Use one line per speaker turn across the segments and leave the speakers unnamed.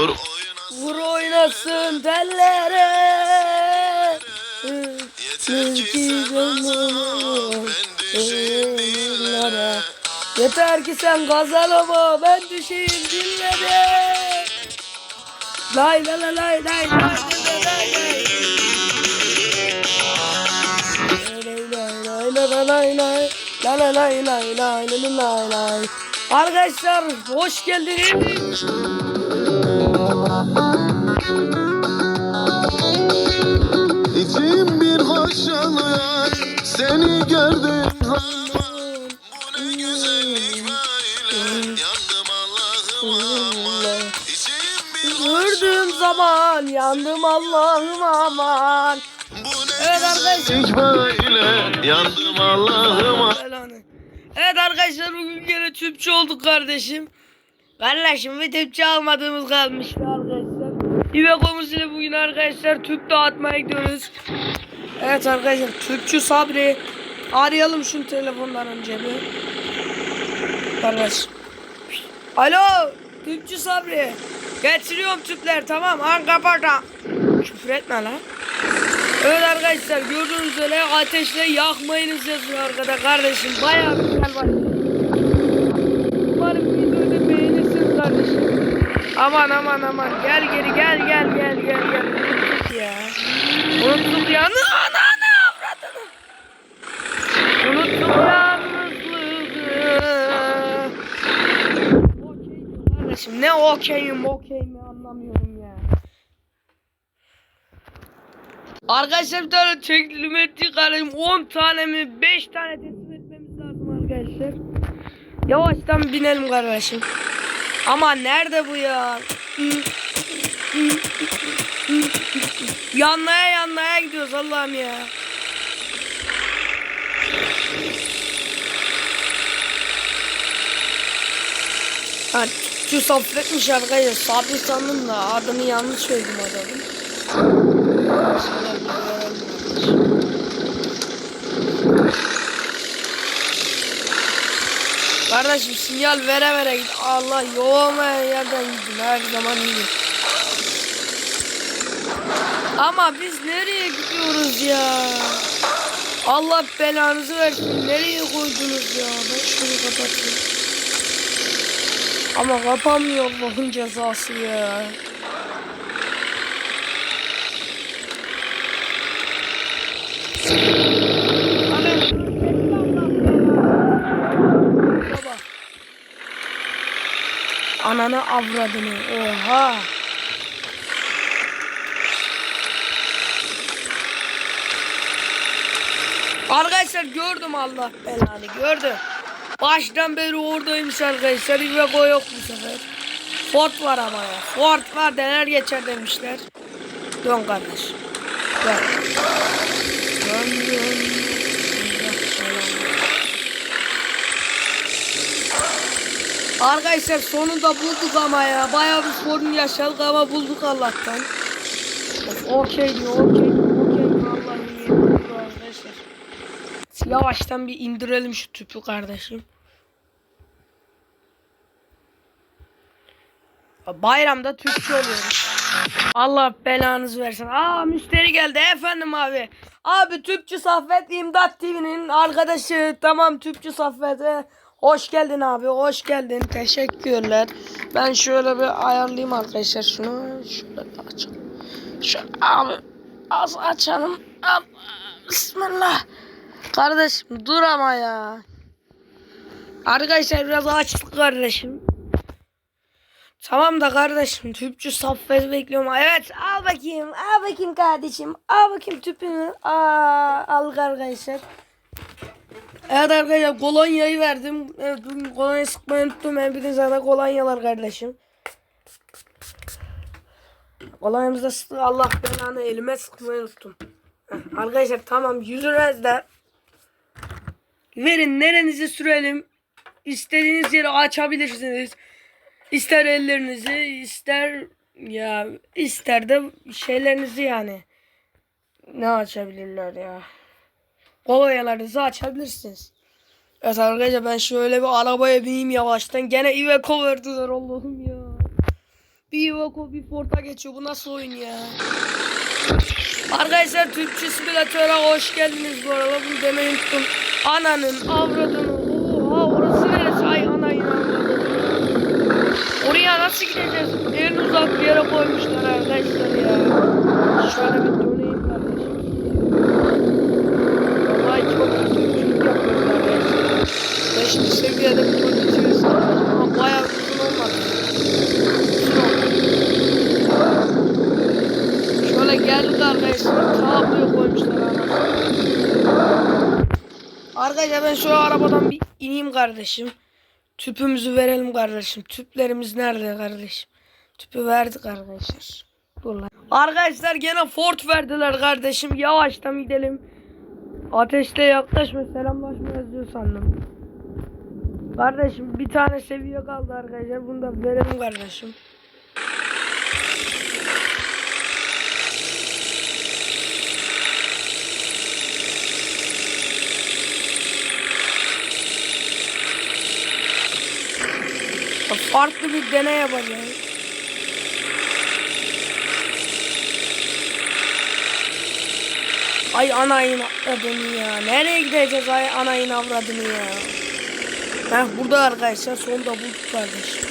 Vur
Vur oynasın tellere.
Yeter ki sen dillere
Yeter ki sen kazanama ben düşeyim dillere. Lay lay lay lay lay lay lay lay lay. Lay lay lay lay lay. La la lay lay lay lay lay lay. Arkadaşlar hoş geldiniz.
Yandım Allah'ım aman. Bu ne
Evet arkadaşlar.
böyle Yandım Allah'ım aman
Belanı. Evet arkadaşlar bugün gene tüpçü olduk kardeşim. Kardeşim bir tüpçü almadığımız kalmıştı arkadaşlar. İvekomuz ile bugün arkadaşlar tüp dağıtmaya gidiyoruz. Evet arkadaşlar tüpçü Sabri. Arayalım şunu telefondan önce bir. Kardeş. Alo tüpçü Sabri. Getiriyorum tüpler tamam. Han kapat ha. Küfür etme lan. Evet arkadaşlar gördüğünüz üzere ateşle yakmayınız yazıyor arkada kardeşim. Bayağı güzel var. Umarım videoyu da beğenirsiniz kardeşim. Aman aman aman gel geri gel gel gel gel gel. Ya. Unuttuk ya. Ne ne ne avradını. Unuttuk yalnızlığı. Okey kardeşim ne okeyim okey mi anlamıyorum ya. Arkadaşlar bir tane teklif ettik kardeşim 10 tane mi 5 tane teslim etmemiz lazım arkadaşlar. Yavaştan binelim kardeşim. Ama nerede bu ya? yanlaya yanlaya gidiyoruz Allah'ım ya. Ha, şu safletmiş arkadaşlar. Sabri sandım da adını yanlış söyledim adamın. Kardeşim sinyal vere vere git. Allah yoğurmayan yerden gidin. Her zaman iyi. Ama biz nereye gidiyoruz ya? Allah belanızı versin. Nereye koydunuz ya? Ben şunu kapatayım. Ama kapanmıyor Allah'ın cezası ya. Ananı avradını. Oha. Arkadaşlar gördüm Allah belanı gördüm. Baştan beri oradaymış arkadaşlar. Iveco yok bu sefer. Ford var ama ya. Ford var dener geçer demişler. Dön kardeş. Dön. Dön dön. Arkadaşlar sonunda bulduk ama ya. Bayağı bir sorun yaşadık ama bulduk Allah'tan. Okey diyor, okey okey iyi bulduk arkadaşlar. Yavaştan bir indirelim şu tüpü kardeşim. Bayramda tüpçü oluyoruz. Allah belanızı versin. Aa müşteri geldi efendim abi. Abi Tüpçü Saffet İmdat TV'nin arkadaşı. Tamam Tüpçü Saffet'e. Hoş geldin abi hoş geldin. Teşekkürler. Ben şöyle bir ayarlayayım arkadaşlar şunu. Şöyle bir açalım. Şu abi az açalım. Al. Bismillah. Kardeşim dur ama ya. Arkadaşlar biraz açtık kardeşim. Tamam da kardeşim tüpçü Saffet bekliyorum. Evet al bakayım al bakayım kardeşim. Al bakayım tüpünü. Aa, al arkadaşlar. Evet arkadaşlar kolonyayı verdim. Evet bugün kolonya sıkmayı unuttum. Ben bir sana kolonyalar kardeşim. Kolonyamızda sıktı. Allah belanı elime sıkmayı unuttum. Arkadaşlar tamam yüzünüz de verin nerenizi sürelim. İstediğiniz yeri açabilirsiniz. İster ellerinizi ister ya ister de şeylerinizi yani. Ne açabilirler ya. Kolonyalarınızı açabilirsiniz. Evet arkadaşlar ben şöyle bir arabaya bineyim yavaştan. Gene Iveco verdiler Allah'ım ya. Bir Iveco bir Fort'a geçiyor. Bu nasıl oyun ya? Arkadaşlar Türkçe simülatöre hoş geldiniz bu arada. Bunu demeyi unuttum. Ananın avradını. Oha orası neresi? Ay anayın avradını. Oraya nasıl gideceğiz? En uzak bir yere koymuşlar arkadaşlar ya. Şöyle bir Ben şu arabadan bir ineyim kardeşim. Tüpümüzü verelim kardeşim. Tüplerimiz nerede kardeşim? Tüpü verdik arkadaşlar. Dur lan. Arkadaşlar gene Ford verdiler kardeşim. Yavaştan gidelim. Ateşte yaklaşma selamlaşma yazıyor sandım. Kardeşim bir tane seviye kaldı arkadaşlar. Bunu da verelim kardeşim. Farklı bir deney yapacağız. Ay anayın avradını ya. Nereye gideceğiz ay anayın avradını ya. Heh burada arkadaşlar sonunda bulduk kardeşim.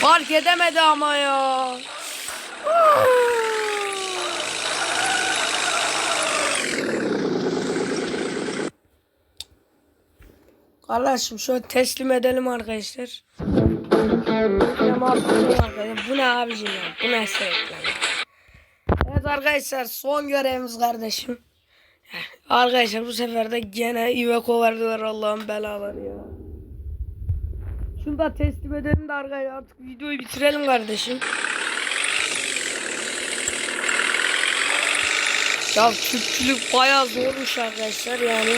Fark edemedi ama ya. Kardeşim şöyle teslim edelim arkadaşlar. Bu ne abicim ya? Bu ne ya? Evet arkadaşlar son görevimiz kardeşim. Arkadaşlar bu sefer de gene Iveco verdiler Allah'ın belaları ya. Şunu da teslim edelim de arkadaşlar artık videoyu bitirelim kardeşim. Ya Türkçülük bayağı zormuş arkadaşlar yani.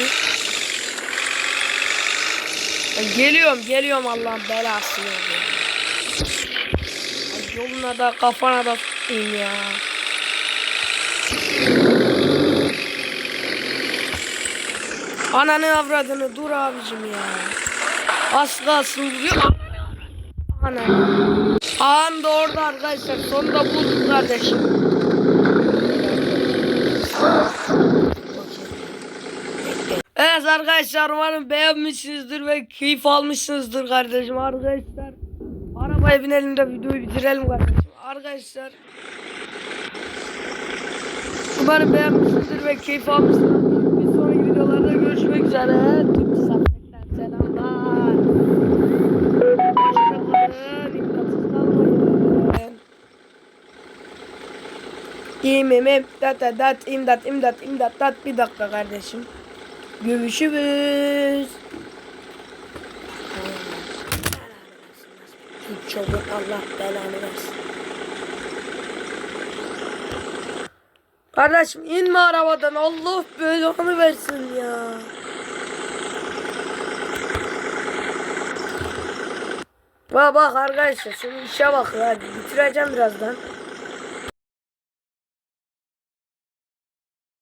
Geliyorum geliyorum Allah'ın belası ya. Yoluna da kafana da in ya. Ananı avradını dur abicim ya. Az kalsın vuruyor. Ana. Ağam da orada arkadaşlar. Sonunda bulduk kardeşim. Evet arkadaşlar umarım beğenmişsinizdir ve keyif almışsınızdır kardeşim arkadaşlar. Arabaya binelim de videoyu bitirelim kardeşim. Arkadaşlar Umarım beğenmişsinizdir ve keyif almışsınızdır. Bir sonraki videolarda görüşmek üzere. Tüm safetten selamlar. İmim imdat imdat imdat imdat imdat dat bir dakika kardeşim. Görüşürüz. Çok Allah belanı versin. Kardeşim inme arabadan Allah belanı versin ya. Bak bak arkadaşlar şimdi işe bak hadi bitireceğim birazdan.